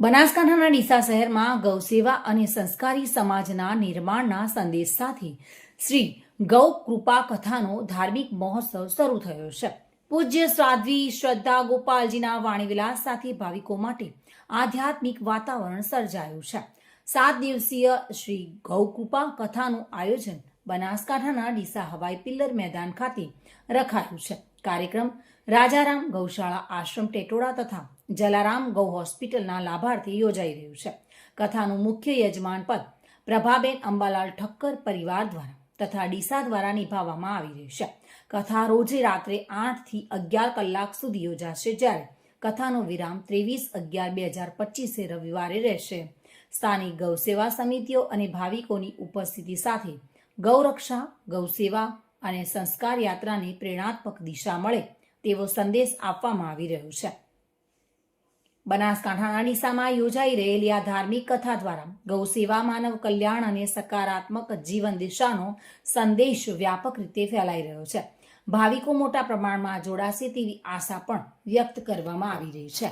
બનાસકાંઠાના ડીસા શહેરમાં ગૌસેવા અને સંસ્કારી સમાજના નિર્માણના સંદેશ સાથે શ્રી ગૌ કૃપા કથાનો ધાર્મિક મહોત્સવ શરૂ થયો છે. પૂજ્ય સાધ્વી શ્રદ્ધા ગોપાલજીના વાણીવિલાસ સાથે ભાવિકો માટે આધ્યાત્મિક વાતાવરણ સર્જાયું છે. સાત દિવસીય શ્રી ગૌ કૃપા કથાનું આયોજન બનાસકાંઠાના ડીસા હવાઈ પિલ્લર મેદાન ખાતે રખાયું છે. કાર્યક્રમ રાજારામ ગૌશાળા આશ્રમ ટેટોડા તથા જલારામ ગૌ હોસ્પિટલના લાભાર્થી યોજાઈ રહ્યું છે. કથાનું મુખ્ય યજમાન પદ પ્રભાબેન અંબાલાલ ઠક્કર પરિવાર દ્વારા તથા ડીસા દ્વારા નિભાવવામાં આવી રહ્યું છે. કથા રોજે રાત્રે આઠથી અગિયાર કલાક સુધી યોજાશે જ્યારે કથાનો વિરામ ત્રેવીસ અગિયાર બે હજાર પચીસે રવિવારે રહેશે. સ્થાનિક ગૌસેવા સમિતિઓ અને ભાવિકોની ઉપસ્થિતિ સાથે ગૌરક્ષા, ગૌસેવા અને સંસ્કાર યાત્રાને પ્રેરણાત્મક દિશા મળે તેવો સંદેશ આપવામાં આવી રહ્યો છે. બનાસકાંઠાના દિશામાં યોજાઈ રહેલી આ ધાર્મિક કથા દ્વારા ગૌસેવા માનવ કલ્યાણ અને સકારાત્મક જીવન દિશાનો સંદેશ વ્યાપક રીતે ફેલાઈ રહ્યો છે. ભાવિકો મોટા પ્રમાણમાં જોડાશે તેવી આશા પણ વ્યક્ત કરવામાં આવી રહી છે.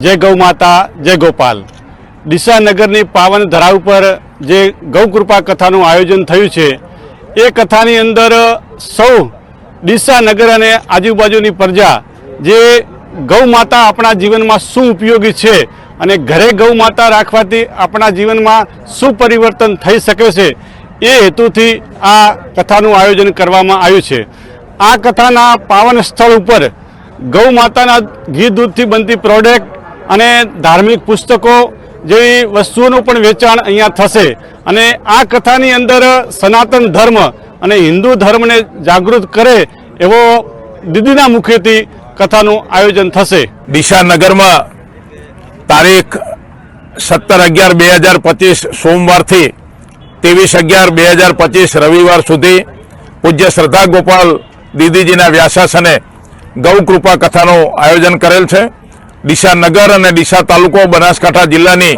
જય ગૌ માતા, જય ગોપાલ. ડીસા પાવન ધરા ઉપર જે ગૌ કૃપા કથાનું આયોજન થયું છે એ કથાની અંદર સૌ ડીસા નગર અને આજુબાજુની પ્રજા જે ગૌ માતા આપણા જીવનમાં શું ઉપયોગી છે અને ઘરે ગૌ માતા રાખવાથી આપણા જીવનમાં શું પરિવર્તન થઈ શકે છે, એ હેતુથી આ કથાનું આયોજન કરવામાં આવ્યું છે. આ કથાના પાવન સ્થળ ઉપર ગૌ માતાના ઘી દૂધથી બનતી પ્રોડક્ટ અને ધાર્મિક પુસ્તકો જેવી વસ્તુઓનું પણ વેચાણ અહીંયા થશે. અને આ કથાની અંદર સનાતન ધર્મ અને હિન્દુ ધર્મને જાગૃત કરે એવો દીદીના મુખેથી કથાનું આયોજન થશે. દિશાનગરમાં નગરમાં તારીખ સત્તર અગિયાર બે હજાર પચીસ સોમવારથી ત્રેવીસ અગિયાર બે હજાર પચીસ રવિવાર સુધી પૂજ્ય શ્રદ્ધા ગોપાલ દીદીજીના વ્યાસાસને ગૌ કૃપા કથાનું આયોજન કરેલ છે. ડીસા નગર અને ડીસા તાલુકો બનાસકાંઠા જિલ્લાની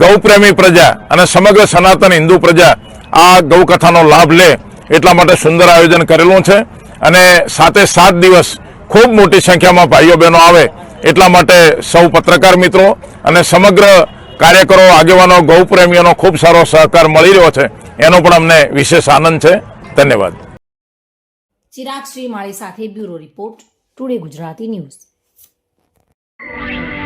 ગૌપ્રેમી પ્રજા અને સમગ્ર સનાતન હિન્દુ પ્રજા આ ગૌકથાનો લાભ લે એટલા માટે સુંદર આયોજન કરેલું છે. અને સાતે સાત દિવસ ખૂબ મોટી સંખ્યામાં ભાઈઓ બહેનો આવે એટલા માટે સૌ પત્રકાર મિત્રો અને સમગ્ર કાર્યકરો, આગેવાનો, ગૌપ્રેમીઓનો ખૂબ સારો સહકાર મળી રહ્યો છે. એનો પણ અમને વિશેષ આનંદ છે. ધન્યવાદ. ચિરાગ શ્રીમાળી સાથે bureau report today Gujarati news. you.